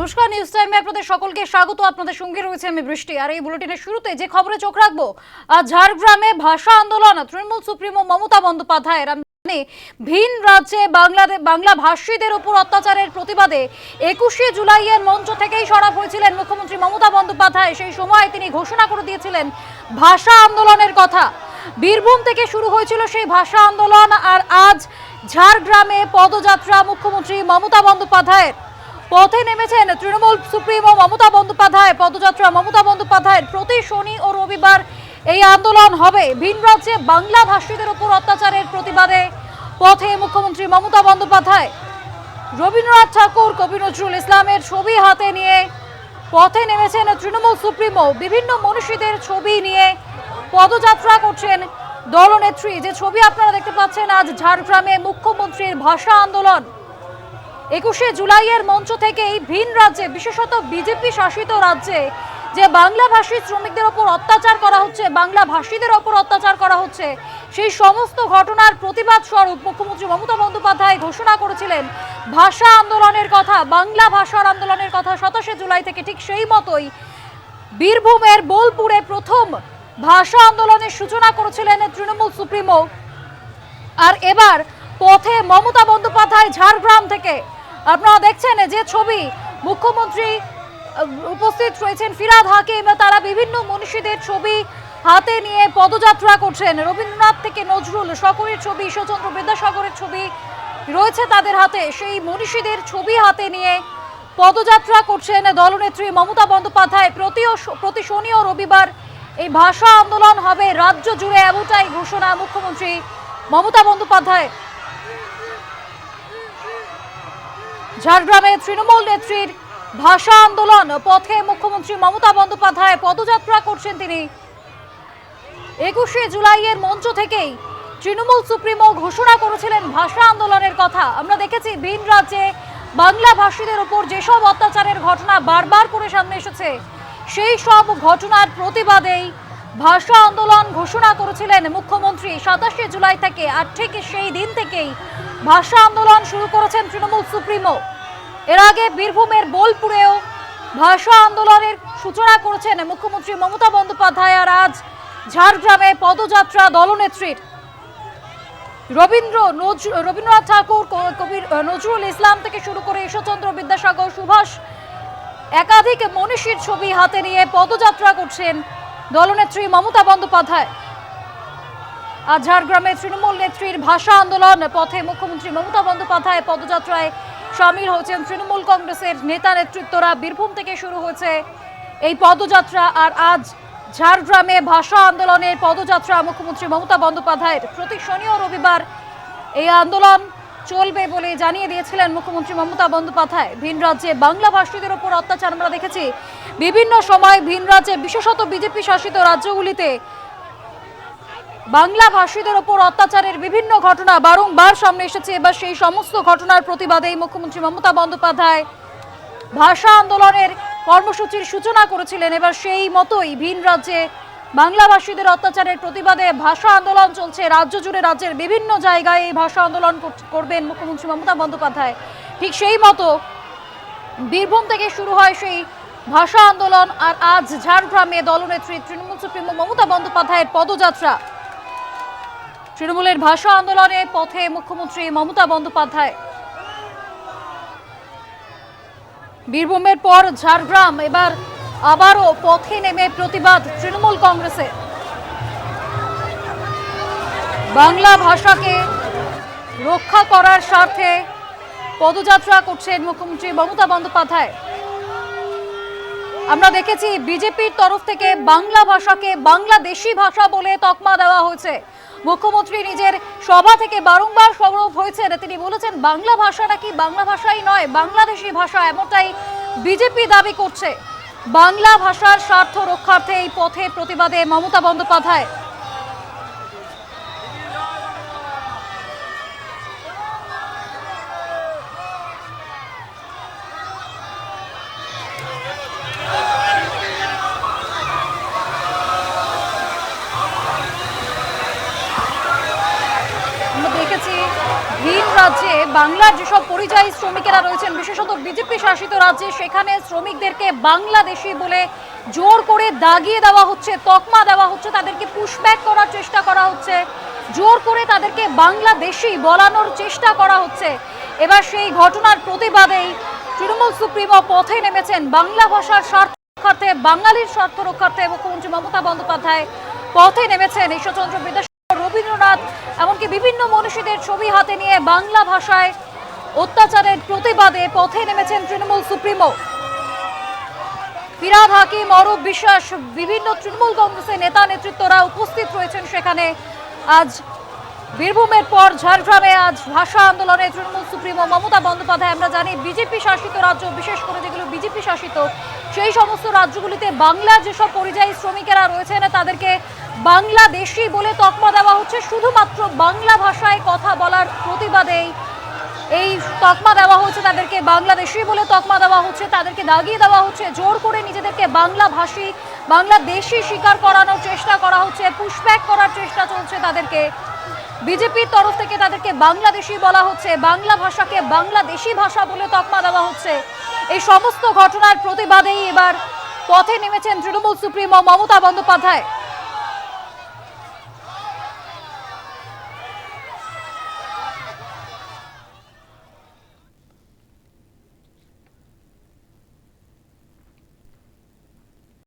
নমস্কার নিউজ টাইমে আপনাদের সকলকে স্বাগত। আপনাদের সঙ্গে রয়েছে আমি বৃষ্টি। আর এই বুলেটিনের শুরুতে যে খবরে চোখ রাখব ঝাড়গ্রামে ভাষা আন্দোলন তৃণমূল সুপ্রিমো মমতা বন্দ্যোপাধ্যায়ের আমি জানি, ভিন রাজ্যে বাংলাদেশ বাংলা ভাষীদের উপর অত্যাচারের প্রতিবাদে একুশে জুলাইয়ের মঞ্চ থেকেই সরব হয়েছিলেন মুখ্যমন্ত্রী মমতা বন্দ্যোপাধ্যায়। সেই সময় তিনি ঘোষণা করে দিয়েছিলেন ভাষা আন্দোলনের কথা। বীরভূম থেকে শুরু হয়েছিল সেই ভাষা আন্দোলন আর আজ ঝাড়গ্রামে পদযাত্রা মুখ্যমন্ত্রী মমতা বন্দ্যোপাধ্যায়ের। পথে নেমেছেন তৃণমূল সুপ্রিমো মমতা বন্দ্যোপাধ্যায়, পদযাত্রা মমতা বন্দ্যোপাধ্যায়ের প্রতি শনি ও রবিবার এই আন্দোলন হবে। ভিন রাজ্যে বাংলা ভাষীদের উপর অত্যাচারের প্রতিবাদে পথে মুখ্যমন্ত্রী মমতা বন্দ্যোপাধ্যায়। রবীন্দ্রনাথ ঠাকুর, কবি নজরুল ইসলামের ছবি হাতে নিয়ে পথে নেমেছেন তৃণমূল সুপ্রিমো। বিভিন্ন মনীষীদের ছবি নিয়ে পদযাত্রা করছেন দলনেত্রী। যে ছবি আপনারা দেখতে পাচ্ছেন, আজ ঝাড়গ্রামে মুখ্যমন্ত্রীর ভাষা আন্দোলন। একুশে জুলাইয়ের মঞ্চ থেকে এই ভিন রাজ্যে, বিশেষত বিজেপি শাসিত রাজ্যে যে বাংলা ভাষী শ্রমিকদের ওপর অত্যাচার করা হচ্ছে বাংলা ভাষীদের ওপর অত্যাচার করা হচ্ছে, সেই সমস্ত ঘটনার প্রতিবাদ স্বরূপ মুখ্যমন্ত্রী মমতা বন্দ্যোপাধ্যায় ঘোষণা করেছিলেন। ভাষা আন্দোলনের কথা, বাংলা ভাষার আন্দোলনের কথা সাতাশে জুলাই থেকে ঠিক সেই মতোই বীরভূমের বোলপুরে প্রথম ভাষা আন্দোলনের সূচনা করেছিলেন তৃণমূল সুপ্রিমো। আর এবার পথে মমতা বন্দ্যোপাধ্যায় ঝাড়গ্রাম থেকে আপনারা দেখছেন যে ছবি, মুখ্যমন্ত্রী উপস্থিত রয়েছেন ফিরাদ হাকিম, তারা বিভিন্ন মনীষীদের ছবি হাতে নিয়ে পদযাত্রা করছেন। রবীন্দ্রনাথ থেকে নজরুল সকলের ছবি, ঈশ্বরচন্দ্র বিদ্যাসাগরের ছবি রয়েছে তাদের হাতে। সেই মনীষীদের ছবি হাতে নিয়ে পদযাত্রা করছেন দলনেত্রী মমতা বন্দ্যোপাধ্যায়। প্রতি প্রতি শনি ও রবিবার এই ভাষা আন্দোলন হবে। রাজ্য জুড়ে এমনটাই ঘোষণা মুখ্যমন্ত্রী মমতা বন্দ্যোপাধ্যায় ঝাড়গ্রামে তৃণমূল নেত্রীর ভাষা আন্দোলন, পথে মুখ্যমন্ত্রী মমতা বন্দ্যোপাধ্যায় পদযাত্রা করছেন তিনি। একুশে জুলাইয়ের মঞ্চ থেকেই তৃণমূল সুপ্রিমো ঘোষণা করেছিলেন ভাষা আন্দোলনের কথা। আমরা দেখেছি, ভিন রাজ্যে বাংলা ভাষীদের ওপর যেসব অত্যাচারের ঘটনা বারবার করে সামনে এসেছে, সেই সব ঘটনার প্রতিবাদেই ভাষা আন্দোলন ঘোষণা করেছিলেন মুখ্যমন্ত্রী। সাতাশে জুলাই থেকে আর ঠিক সেই দিন থেকেই ভাষা আন্দোলন শুরু করেছেন তৃণমূল সুপ্রিমো। এর আগে বীরভূমের বোলপুরেও ভাষা আন্দোলনের সূচনা করেছেন মুখ্যমন্ত্রী মমতা বন্দ্যোপাধ্যায় আর আজ ঝাড়গ্রামে পদযাত্রা দলনেত্রীর। রবীন্দ্র রবীন্দ্রনাথ ঠাকুর, ক- কবি নজরুল ইসলাম থেকে শুরু করে ঈশ্বরচন্দ্র বিদ্যাসাগর, সুভাষ, একাধিক মনীষীর ছবি হাতে নিয়ে পদযাত্রা করছেন দলনেত্রী মমতা বন্দ্যোপাধ্যায়। ঝাড়গ্রামে তৃণমূল নেত্রীর ভাষা আন্দোলন। পথে মুখ্যমন্ত্রী মমতা বন্দ্যোপাধ্যায় পদযাত্রায় সামিল হয়েছেন তৃণমূল কংগ্রেসের নেতা নেতৃত্বরা। বীরভূম থেকে শুরু হয়েছে এই পদযাত্রা আর আজ ঝাড়গ্রামে ভাষা আন্দোলনের পদযাত্রা। মুখ্যমন্ত্রী মমতা বন্দ্যোপাধ্যায়ের প্রতি শনি ও রবিবার এই আন্দোলন চলবে বলে জানিয়ে দিয়েছিলেন মুখ্যমন্ত্রী মমতা বন্দ্যোপাধ্যায়। ভিন রাজ্যে বাংলা ভাষীদের ওপর অত্যাচার আমরা দেখেছি। বিভিন্ন সময় ভিন রাজ্যে বিশেষত বিজেপি শাসিত রাজ্যগুলিতে বাংলা ভাষীদের ওপর অত্যাচারের বিভিন্ন ঘটনা বারংবার সামনে এসেছে। এবার সেই সমস্ত ঘটনার প্রতিবাদেই মুখ্যমন্ত্রী মমতা বন্দ্যোপাধ্যায় ভাষা আন্দোলনের কর্মসূচির সূচনা করেছিলেন। এবার সেই মতোই ভিন রাজ্যে বাংলাভাষীদের অত্যাচারের প্রতিবাদে ভাষা আন্দোলন চলছে। রাজ্য জুড়ে রাজ্যের বিভিন্ন জায়গায় এই ভাষা আন্দোলন করবেন মুখ্যমন্ত্রী মমতা বন্দ্যোপাধ্যায়। ঠিক সেই মতো বীরভূম থেকে শুরু হয় সেই ভাষা আন্দোলন। আর আজ ঝাড়গ্রামে দলনেত্রী তৃণমূল সুপ্রিমো মমতা বন্দ্যোপাধ্যায়ের পদযাত্রা। তৃণমূলের ভাষা আন্দোলনে পথে মুখ্যমন্ত্রী মমতা বন্দ্যোপাধ্যায়। বীরভূমের পর ঝাড়গ্রাম, এবার আবারও পথে নেমে প্রতিবাদ তৃণমূল কংগ্রেসের বাংলা ভাষাকে রক্ষা করার স্বার্থে পদযাত্রা করছেন মুখ্যমন্ত্রী মমতা বন্দ্যোপাধ্যায়। আমরা দেখেছি বিজেপির তরফ থেকে বাংলা ভাষাকে বাংলাদেশি ভাষা বলে তকমা দেওয়া হয়েছে। মুখ্যমন্ত্রী নিজের সভা থেকে বারংবার সরব হয়েছেন। তিনি বলেছেন, বাংলা ভাষা নাকি বাংলা ভাষাই নয়, বাংলাদেশি ভাষা এমনটাই বিজেপি দাবি করছে। বাংলা ভাষার স্বার্থ রক্ষার্থে এই পথে প্রতিবাদে মমতা বন্দ্যোপাধ্যায় আমরা দেখেছি ভিন রাজ্যে বাংলার যেসব পরিযায়ী শ্রমিকেরা রয়েছেন, বিশেষত বিজেপি শাসিত রাজ্যে, সেখানে শ্রমিকদেরকে বাংলাদেশি বলে জোর করে দাগিয়ে দেওয়া হচ্ছে, তকমা দেওয়া হচ্ছে, তাদেরকে পুশব্যাক করার চেষ্টা করা হচ্ছে, জোর করে তাদেরকে বাংলাদেশি বলানোর চেষ্টা করা হচ্ছে। এবার সেই ঘটনার প্রতিবাদেই তৃণমূল সুপ্রিমো পথে নেমেছেন বাংলা ভাষার স্বার্থ রক্ষার্থে, বাঙালির স্বার্থ রক্ষার্থে মুখ্যমন্ত্রী মমতা বন্দ্যোপাধ্যায় পথে নেমেছেন ঈশ্বরচন্দ্র বিদ্যাসাগর। রবীন্দ্রনাথ এমনকি বিভিন্ন মনীষীদের ছবি হাতে নিয়ে বাংলা ভাষায় অত্যাচারের প্রতিবাদে পথে নেমেছেন তৃণমূল সুপ্রিমো। ফিরাদ হাকিম, অরূপ বিশ্বাস, বিভিন্ন তৃণমূল কংগ্রেসের নেতা নেতৃত্বরা উপস্থিত রয়েছেন সেখানে। আজ বীরভূমের পর ঝাড়গ্রামে আজ ভাষা আন্দোলনে তৃণমূল সুপ্রিমো মমতা বন্দ্যোপাধ্যায়। আমরা জানি বিজেপি শাসিত রাজ্য, বিশেষ করে যেগুলো বিজেপি শাসিত, সেই সমস্ত রাজ্যগুলিতে বাংলা যেসব পরিযায়ী শ্রমিকেরা রয়েছেন, তাদেরকে বাংলাদেশি বলে তকমা দেওয়া হচ্ছে। শুধুমাত্র বাংলা ভাষায় কথা বলার প্রতিবাদেই এই তকমা দেওয়া হচ্ছে তাদেরকে। বাংলাদেশি বলে তকমা দেওয়া হচ্ছে, তাদেরকে দাগিয়ে দেওয়া হচ্ছে। জোর করে নিজেদেরকে বাংলা ভাষী, বাংলাদেশি স্বীকার করানোর চেষ্টা করা হচ্ছে পুশব্যাক করার চেষ্টা চলছে তাদেরকে। বিজেপির তরফ থেকে তাদেরকে বাংলাদেশি বলা হচ্ছে, বাংলা ভাষাকে বাংলাদেশি ভাষা বলে তকমা দেওয়া হচ্ছে। এই সমস্ত ঘটনার প্রতিবাদেই এবার পথে নেমেছেন তৃণমূল সুপ্রিমো মমতা বন্দ্যোপাধ্যায়।